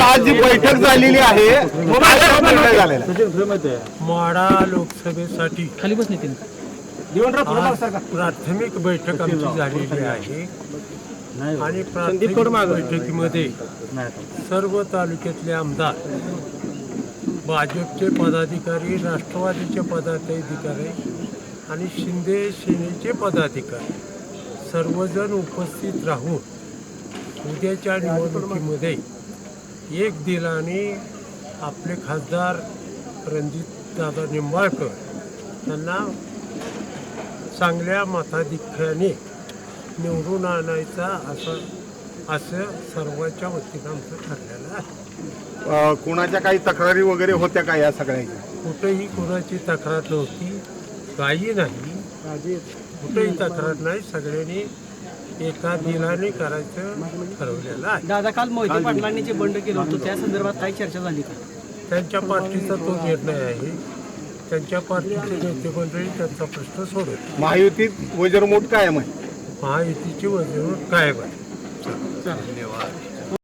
आज जी बैठक झालेली आहे काय निर्णय झालेला आहे? माडा लोकसभेसाठी खाली बस प्राथमिक बैठक आमची झालेली आहे. आणि प्राथमिक बैठकीमध्ये सर्व तालुक्यातले आमदार भाजपचे पदाधिकारी राष्ट्रवादीचे पदाधिकारी आणि शिंदे सेनेचे पदाधिकारी सर्वजण उपस्थित राहून उद्याच्या निवडणुकीमध्ये एक दिलाने आपले खासदार रणजितदादा निंबाळकर त्यांना चांगल्या मताधिक्याने निवडून आणायचा असं असं सर्वांच्या वतीनं आमचं ठरलेलं आहे. कुणाच्या काही तक्रारी वगैरे होत्या का या सगळ्याच्या? कुठेही कोणाची तक्रार नव्हती काही नाही. कुठेही तक्रार नाही सगळ्यांनी एका दिलाने करायचं ठरवलेलं आहे. दादा काल मोहिते पाटलांनी जे बंड केलं होतं त्या संदर्भात काही चर्चा झाली का? त्यांच्या पार्टीचा तो निर्णय आहे. त्यांच्या पार्टीचे नेते मंडळी त्यांचा प्रश्न सोडत महायुतीत वजरमोट कायम आहे. महायुतीची वजन कायम आहे. धन्यवाद